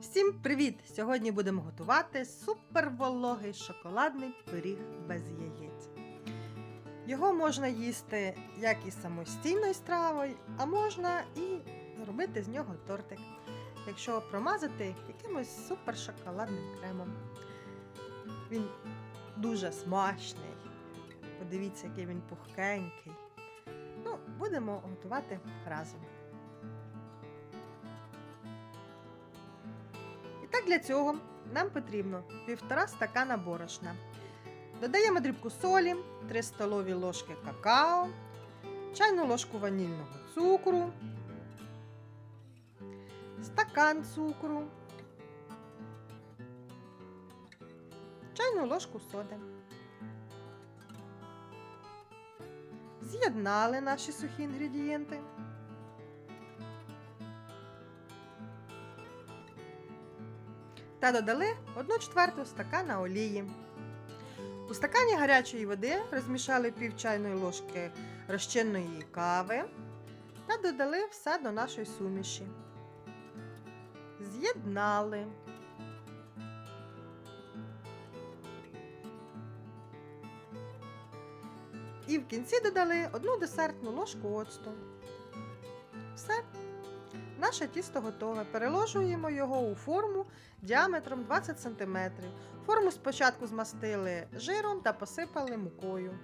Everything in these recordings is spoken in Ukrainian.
Всім привіт! Сьогодні будемо готувати супервологий шоколадний пиріг без яєць. Його можна їсти як і самостійною стравою, а можна і зробити з нього тортик, якщо промазати якимось супершоколадним кремом. Він дуже смачний. Подивіться, який він пухкенький. Ну, будемо готувати разом. Так для цього нам потрібно півтора стакана борошна. Додаємо дрібку солі, 3 столові ложки какао, чайну ложку ванільного цукру, стакан цукру, чайну ложку соди. З'єднали наші сухі інгредієнти. Та додали 1 четверту стакана олії. У стакані гарячої води розмішали пів чайної ложки розчинної кави та додали все до нашої суміші. З'єднали. І в кінці додали одну десертну ложку оцту. Все. Наше тісто готове. Переложуємо його у форму діаметром 20 см. Форму спочатку змастили жиром та посипали мукою.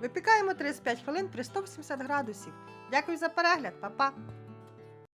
Випікаємо 35 хвилин при 180 градусів. Дякую за перегляд, Па-па!